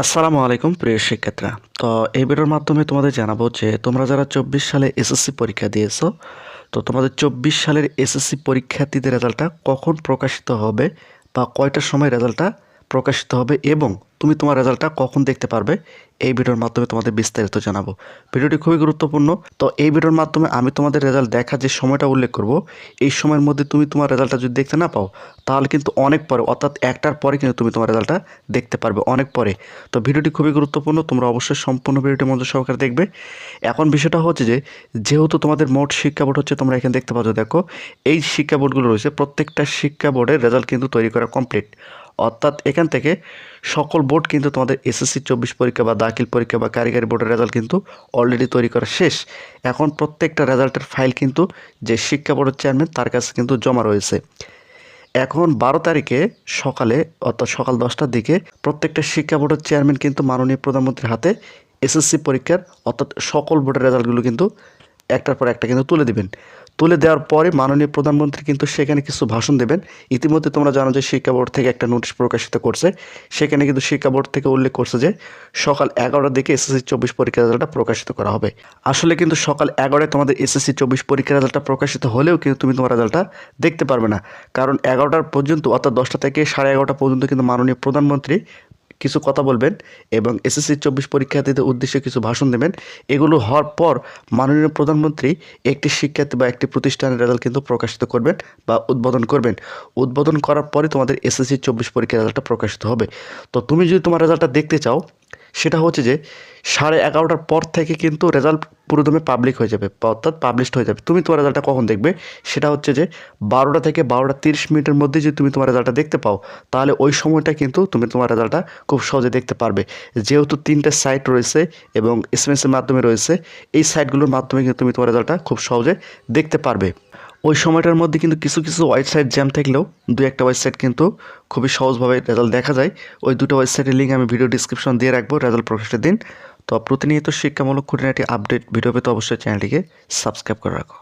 আসসালামু আলাইকুম, প্রিয় শিক্ষার্থীরা। তো এই ভিডিওর মাধ্যমে তোমাদের জানাব যে তোমরা যারা চব্বিশ সালে এসএসসি পরীক্ষা দিয়েছ, তো তোমাদের চব্বিশ সালের এসএসসি পরীক্ষার্থীদের রেজাল্টটা কখন প্রকাশিত হবে বা কয়টার সময় রেজাল্টটা প্রকাশিত হবে এবং তুমি তোমার রেজাল্টটা কখন দেখতে পারবে, এই ভিডিওর মাধ্যমে তোমাদের বিস্তারিত জানাব। ভিডিওটি খুবই গুরুত্বপূর্ণ। তো এই ভিডিওর মাধ্যমে আমি তোমাদের রেজাল্ট দেখার যে সময়টা উল্লেখ করব, এই সময়ের মধ্যে তুমি তোমার রেজাল্টটা যদি দেখতে না পাও, তাহলে কিন্তু অনেক পরে, অর্থাৎ একটার পরে কিন্তু তুমি তোমার রেজাল্টটা দেখতে পারবে অনেক পরে। তো ভিডিওটি খুবই গুরুত্বপূর্ণ, তোমরা অবশ্যই সম্পূর্ণ ভিডিওটি মনোযোগ সহকারে দেখবে। এখন বিষয়টা হচ্ছে যে, যেহেতু তোমাদের মোট শিক্ষা বোর্ড হচ্ছে, তোমরা এখানে দেখতে পাচ্ছ, দেখো, এই শিক্ষা বোর্ডগুলো রয়েছে, প্রত্যেকটা শিক্ষা বোর্ডের রেজাল্ট কিন্তু তৈরি করা কমপ্লিট অর্থাৎ এখান থেকে সকল বোর্ড কিন্তু তোমাদের এসএসসি চব্বিশ পরীক্ষা বা দাখিল পরীক্ষা বা কারিগরি বোর্ডের রেজাল্ট কিন্তু অলরেডি তৈরি করা শেষ। এখন প্রত্যেকটা রেজাল্টের ফাইল কিন্তু যে শিক্ষা বোর্ডের চেয়ারম্যান তার কাছে কিন্তু জমা রয়েছে। এখন বারো তারিখে সকালে, অর্থাৎ সকাল দশটার দিকে প্রত্যেকটা শিক্ষা বোর্ডের চেয়ারম্যান কিন্তু মাননীয় প্রধানমন্ত্রীর হাতে এসএসসি পরীক্ষার, অর্থাৎ সকল বোর্ডের রেজাল্টগুলো কিন্তু একটার পর একটা কিন্তু তুলে দিবেন। তুলে দেওয়ার পরে মাননীয় প্রধানমন্ত্রী কিন্তু সেখানে কিছু ভাষণ দেবেন। ইতিমধ্যে তোমরা জানো যে শিক্ষা বোর্ড থেকে একটা নোটিশ প্রকাশিত করছে। সেখানে কিন্তু শিক্ষা বোর্ড থেকে উল্লেখ করছে যে সকাল এগারোটার দিকে এসএসসি চব্বিশ পরীক্ষার রেজাল্টটা প্রকাশিত করা হবে। আসলে কিন্তু সকাল এগারোটায় তোমাদের এসএসসি চব্বিশ পরীক্ষার রেজাল্টটা প্রকাশিত হলেও কিন্তু তুমি তোমার রেজাল্টটা দেখতে পারবে না। কারণ এগারোটার পর্যন্ত, অর্থাৎ দশটা থেকে সাড়ে এগারোটা পর্যন্ত কিন্তু মাননীয় প্রধানমন্ত্রী কিছু কথা বলবেন এবং এসএসসি চব্বিশ পরীক্ষার্থীদের উদ্দেশ্যে কিছু ভাষণ দেবেন। এগুলো হওয়ার পর মাননীয় প্রধানমন্ত্রী একটি শিক্ষার্থী বা একটি প্রতিষ্ঠানের রেজাল্ট কিন্তু প্রকাশিত করবেন বা উদ্বোধন করবেন। উদ্বোধন করার পরে তোমাদের এসএসসি চব্বিশ পরীক্ষার রেজাল্টটা প্রকাশিত হবে। তো তুমি যদি তোমার রেজাল্টটা দেখতে চাও সেটা হচ্ছে যে সাড়ে এগারোটার পর থেকে কিন্তু রেজাল্ট পুরোদমে পাবলিক হয়ে যাবে অর্থাৎ পাবলিশড হয়ে যাবে। তুমি তোমার রেজাল্টটা কখন দেখবে? সেটা হচ্ছে যে বারোটা থেকে বারোটা তিরিশ মিনিটের মধ্যে যদি তুমি তোমার রেজাল্টটা দেখতে পাও, তাহলে ওই সময়টা কিন্তু তুমি তোমার রেজাল্টটা খুব সহজে দেখতে পারবে। যেহেতু তিনটে সাইট রয়েছে এবং এস এম এসের মাধ্যমে রয়েছে, এই সাইটগুলোর মাধ্যমে কিন্তু তুমি তোমার রেজাল্টটা খুব সহজে দেখতে পারবে। ওই সময়টার মধ্যে কিন্তু কিছু কিছু ওয়েবসাইট জ্যাম থাকলেও দু একটা ওয়েবসাইট কিন্তু খুবই সহজভাবে রেজাল্ট দেখা যায়। ওই দুটো ওয়েবসাইটের লিঙ্ক আমি ভিডিও ডিসক্রিপশন দিয়ে রাখব রেজাল্ট প্রকাশের দিন। তো প্রতিনিয়ত শিক্ষামূলক খুঁটিনাটি আপডেট ভিডিও পেতে অবশ্যই চ্যানেলটিকে সাবস্ক্রাইব করে রাখো।